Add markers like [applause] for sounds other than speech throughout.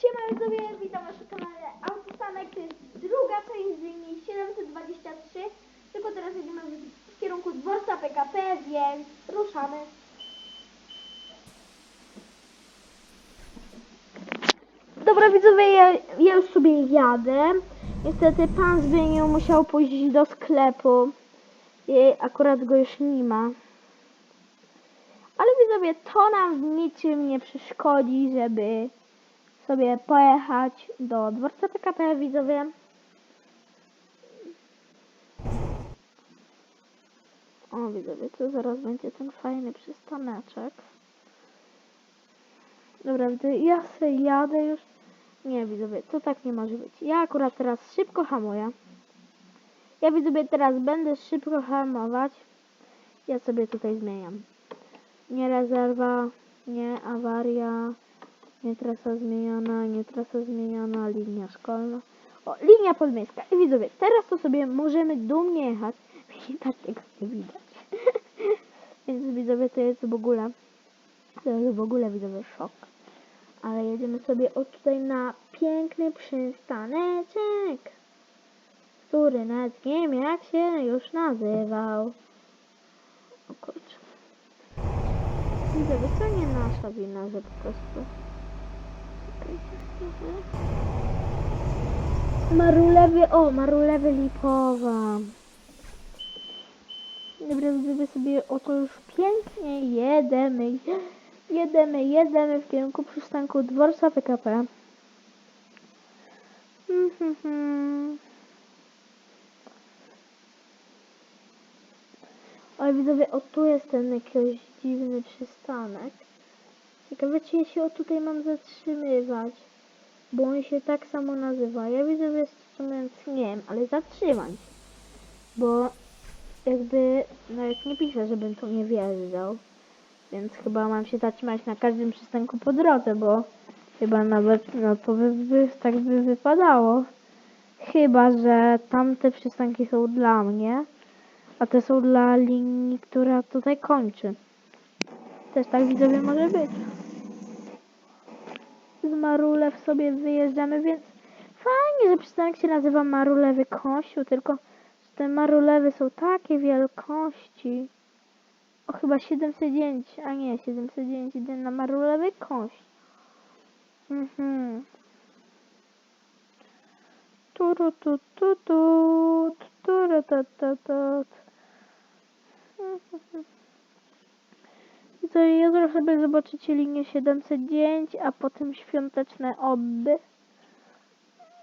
Siema widzowie, witam na kanale Autosanek, to jest druga część z linii 723, tylko teraz jedziemy w, kierunku dworca PKP, więc ruszamy. Dobra widzowie, ja, ja już sobie jadę. Niestety pan Zbyniu musiał pójść do sklepu i akurat go już nie ma. Ale widzowie, to nam w niczym nie przeszkodzi, żeby sobie pojechać do dworca PKP, widzowie. O, widzowie, to zaraz będzie ten fajny przystaneczek. Dobra, ja se jadę już. Nie, widzowie, to tak nie może być. Ja akurat teraz szybko hamuję. Ja widzowie teraz będę szybko hamować. Ja sobie tutaj zmieniam. Nie rezerwa, nie awaria, nie trasa zmieniona, nie trasa zmieniona, linia szkolna. O, linia podmiejska. I widzowie, teraz to sobie możemy dumnie jechać. [laughs] I tak tego nie widać. [laughs] Więc widzowie, to jest w ogóle, to jest w ogóle widzowie szok. Ale jedziemy sobie od tutaj na piękny przystaneczek, który nawet nie wiem jak się już nazywał. O kurczę. Widzowie, to nie nasza wina, że po prostu... Marulewy, o, marulewy lipowa. Dobra, widzowie sobie oto już pięknie jedemy. Jedemy, jedemy w kierunku przystanku dworca PKP. Mhm, mhm. Oj, widzowie, o tu jest ten jakiś dziwny przystanek. Ciekawe, czy ja się o tutaj mam zatrzymywać. Bo on się tak samo nazywa. Ja widzowie, szczerze mówiąc, nie wiem, ale zatrzymam się. Bo jakby nawet nie pisze, żebym tu nie wjeżdżał. Więc chyba mam się zatrzymać na każdym przystanku po drodze, bo chyba nawet no to by, by, tak by wypadało. Chyba, że tamte przystanki są dla mnie, a te są dla linii, która tutaj kończy. Też tak widzowie może być. Z Marulew sobie wyjeżdżamy, więc fajnie, że przystanek się nazywa Marulewy Kościół, tylko te Marulewy są takie wielkości. O, chyba 709, a nie, 709 idę na Marulewy Kość. Mhm. Turu tu tu tu, turu tu tu tu. I co, jutro sobie zobaczycie linię 709, a potem świąteczne obby.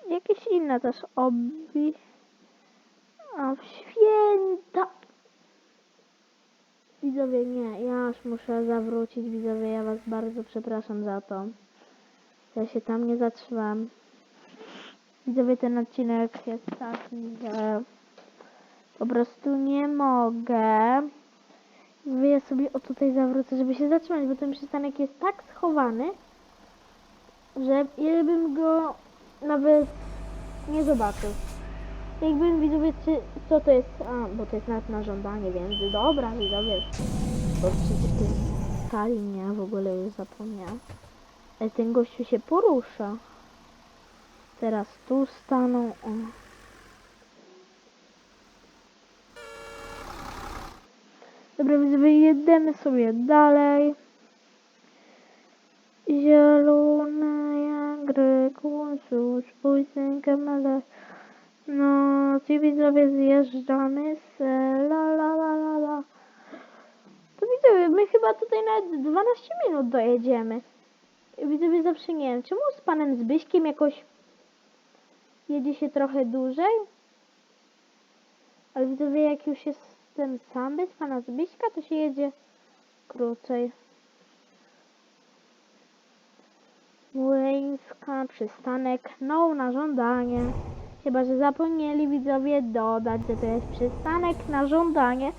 Jakieś inne też obby. A w święta... Widzowie, nie, ja już muszę zawrócić, widzowie, ja was bardzo przepraszam za to. Ja się tam nie zatrzymam. Widzowie, ten odcinek jest taki, że po prostu nie mogę. Ja sobie o tutaj zawrócę, żeby się zatrzymać, bo ten przystanek jest tak schowany, że ja bym go nawet nie zobaczył. Jakbym widzowie, czy, co to jest, a, bo to jest nawet na żądanie, więc dobra, widzowie, bo przecież to jest ta linia, w ogóle już zapomniałam. Ale ten gościu się porusza. Teraz tu staną, o. Dobra, widzowie, jedziemy sobie dalej. Zielone jak rekursus, pójdę kamele. No, ci widzowie zjeżdżamy z la la la la la. To widzowie, my chyba tutaj nawet 12 minut dojedziemy. Widzowie zawsze nie wiem, czemu z panem Zbyśkiem jakoś jedzie się trochę dłużej? Ale widzowie, jak już jestem sam bez pana Zbyśka, to się jedzie krócej. Młyńska, przystanek, no na żądanie. Chyba, że zapomnieli widzowie dodać, że to jest przystanek na żądanie.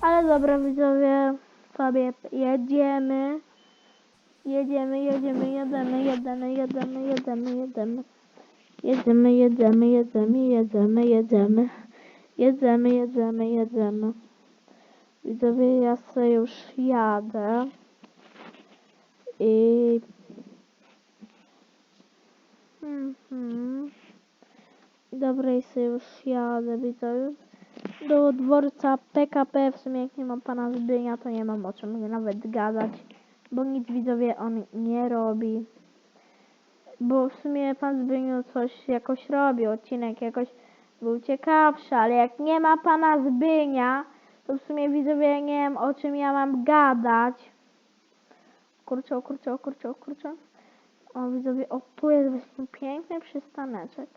Ale dobra widzowie, sobie jedziemy. Jedziemy, jedziemy, jedziemy, jedziemy, jedziemy, jedziemy, jedziemy. Jedziemy, jedziemy, jedziemy, jedziemy, jedziemy. Jedziemy, jedziemy, jedziemy. Widzowie, ja sobie już jadę. I Dobra, i sobie już jadę, widzę. Do dworca PKP, w sumie jak nie mam pana Zbynia, to nie mam o czym nawet gadać. Bo nic widzowie on nie robi. Bo w sumie pan Zbyniu coś jakoś robi, odcinek jakoś był ciekawszy, ale jak nie ma pana Zbynia, to w sumie widzowie nie wiem o czym ja mam gadać. Kurczę, o kurczę, o kurczę, o kurczę. O widzowie, o tu jest właśnie piękny przystaneczek.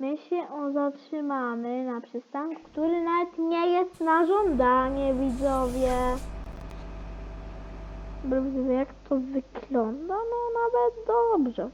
My się o zatrzymamy na przystanku, który nawet nie jest na żądanie, widzowie. Dobra, widzowie, jak to wygląda? No nawet dobrze.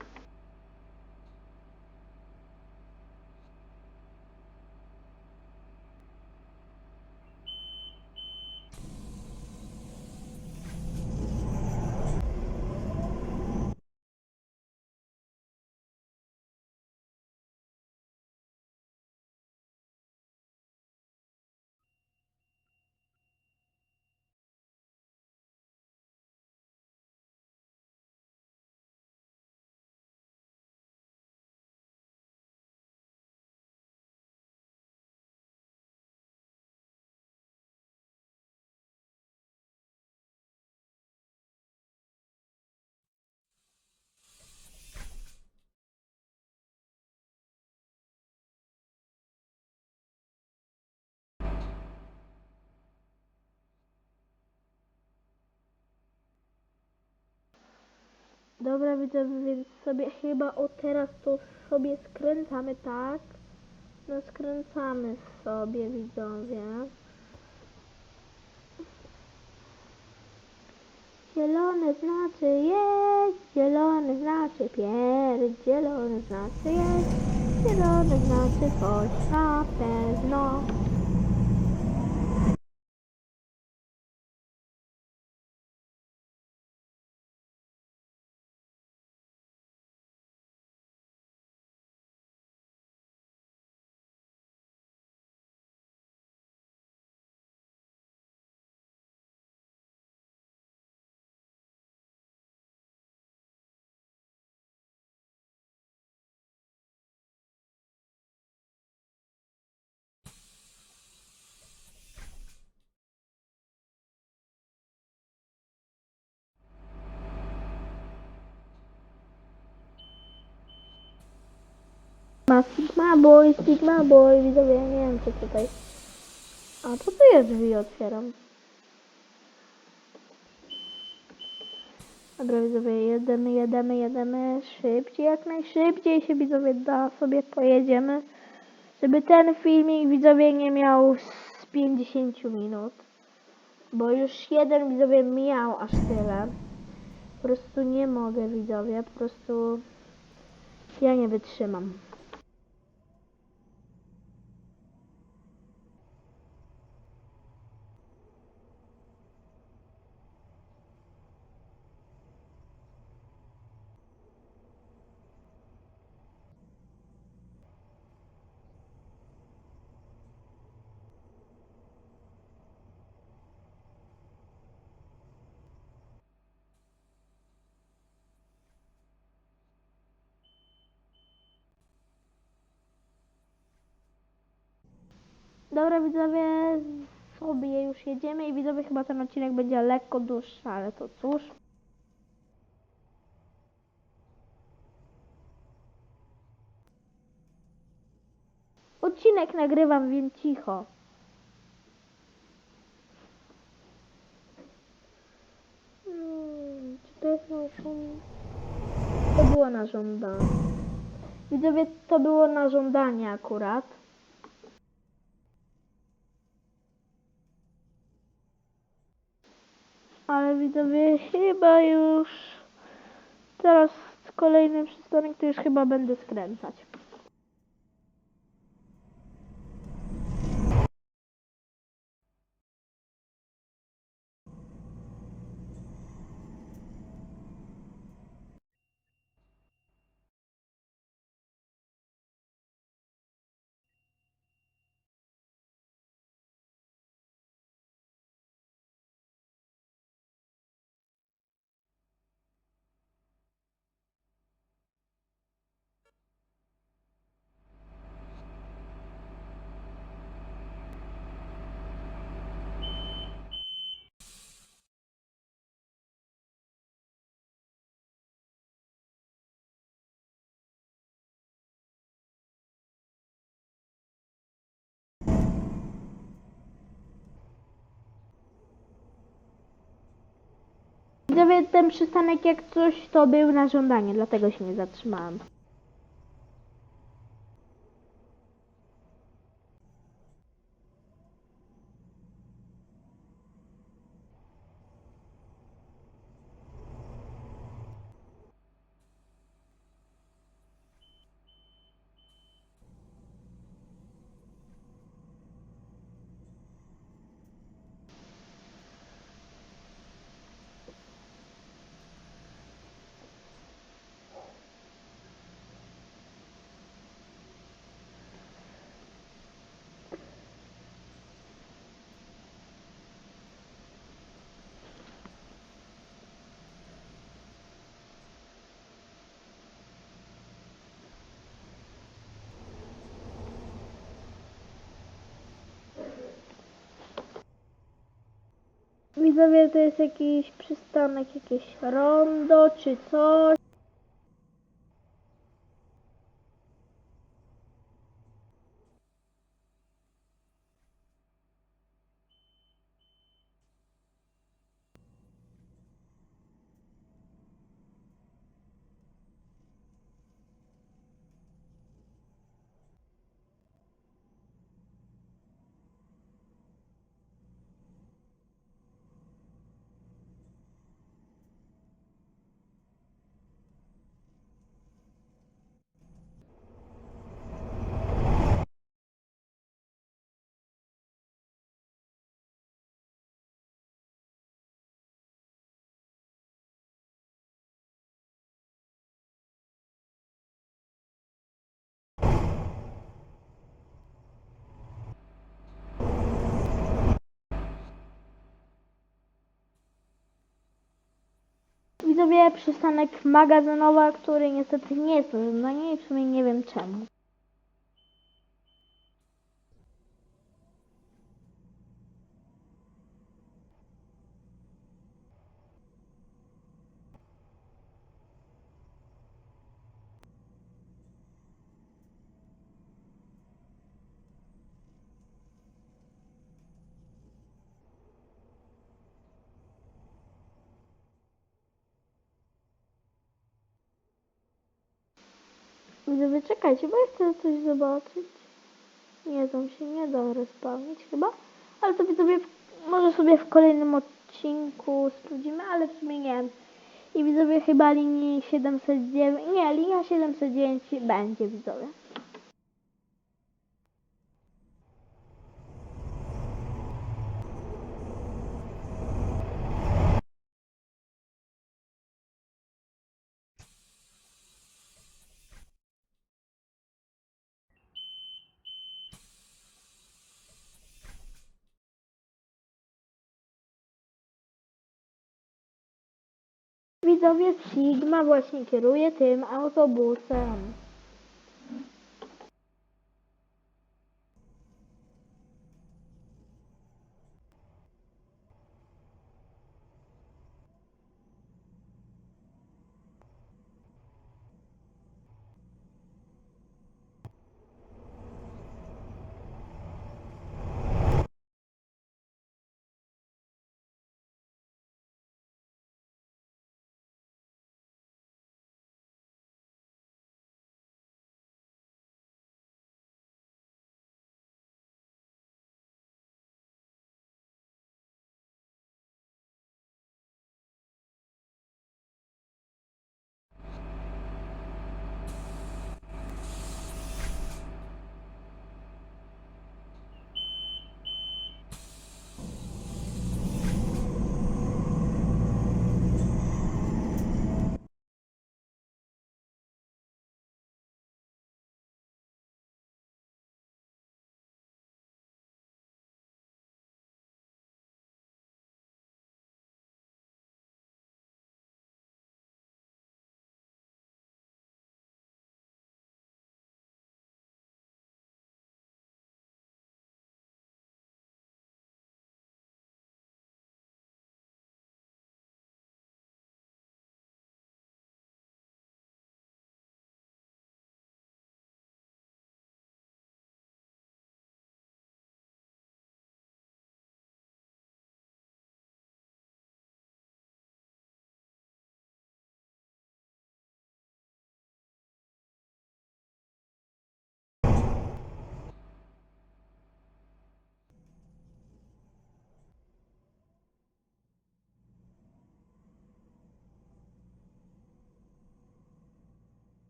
Dobra, widzowie, więc sobie chyba o teraz to sobie skręcamy, tak? No skręcamy sobie, widzowie. Zielone znaczy jest, zielone znaczy pierd, zielone znaczy jest, zielone znaczy coś na pewno. Ma Sigma Boy, Sigma Boy, widzowie, ja nie wiem co tutaj. A to jest drzwi otwieram? Dobra widzowie, jedziemy, jedziemy, jedziemy szybciej, jak najszybciej się widzowie da, sobie pojedziemy. Żeby ten filmik widzowie nie miał z 50 minut. Bo już jeden widzowie miał aż tyle. Po prostu nie mogę widzowie, po prostu ja nie wytrzymam. Dobra widzowie, sobie już jedziemy i widzowie chyba ten odcinek będzie lekko dłuższy, ale to cóż. Odcinek nagrywam, więc cicho. Hmm, czy to jest na? To było na żądanie. Widzowie, to było na żądanie akurat. Ale widzowie, chyba już teraz kolejny przystanek to już chyba będę skręcać. Widzowie, ten przystanek jak coś to był na żądanie, dlatego się nie zatrzymałam. Widzowie, to jest jakiś przystanek, jakieś rondo czy coś. Widzowie, przystanek magazynowa, który niestety nie jest na i w sumie nie wiem czemu. Widzowie, bo ja chcę coś zobaczyć. Nie, tam się nie da respawnić chyba. Ale to może sobie w kolejnym odcinku sprawdzimy, ale w sumie nie wiem. I widzowie chyba linii 709, nie, linia 709 będzie widzowie. Widzowie, Sigma właśnie kieruje tym autobusem.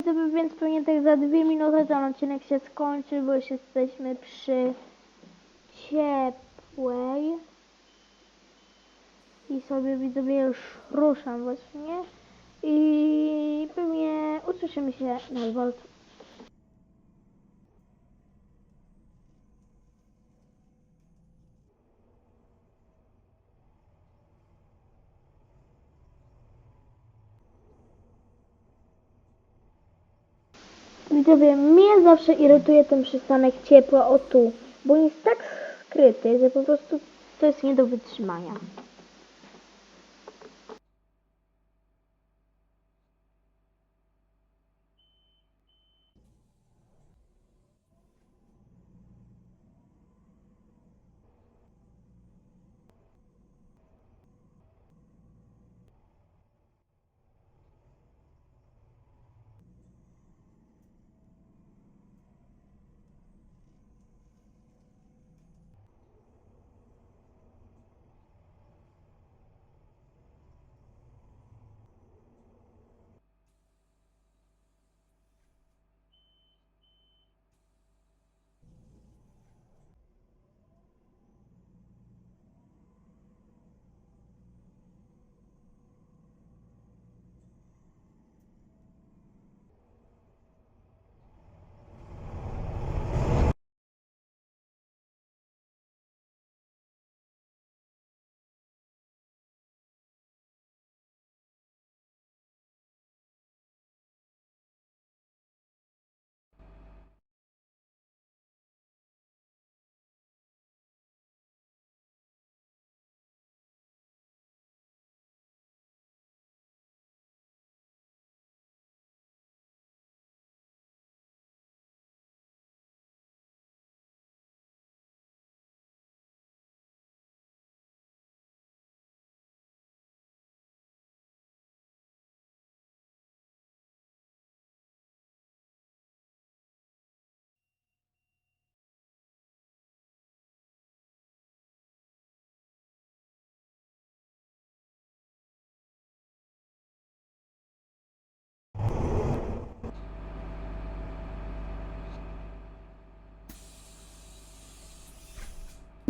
Widzowie, więc pewnie tak za dwie minuty ten odcinek się skończy, bo już jesteśmy przy ciepłej. I sobie widzowie już ruszam właśnie. I pewnie usłyszymy się na dworcu. Widzowie, mnie zawsze irytuje ten przystanek ciepła o tu, bo jest tak skryty, że po prostu to jest nie do wytrzymania.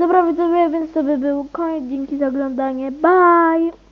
Dobra widzowie, więc to by był koniec. Dzięki za oglądanie. Bye!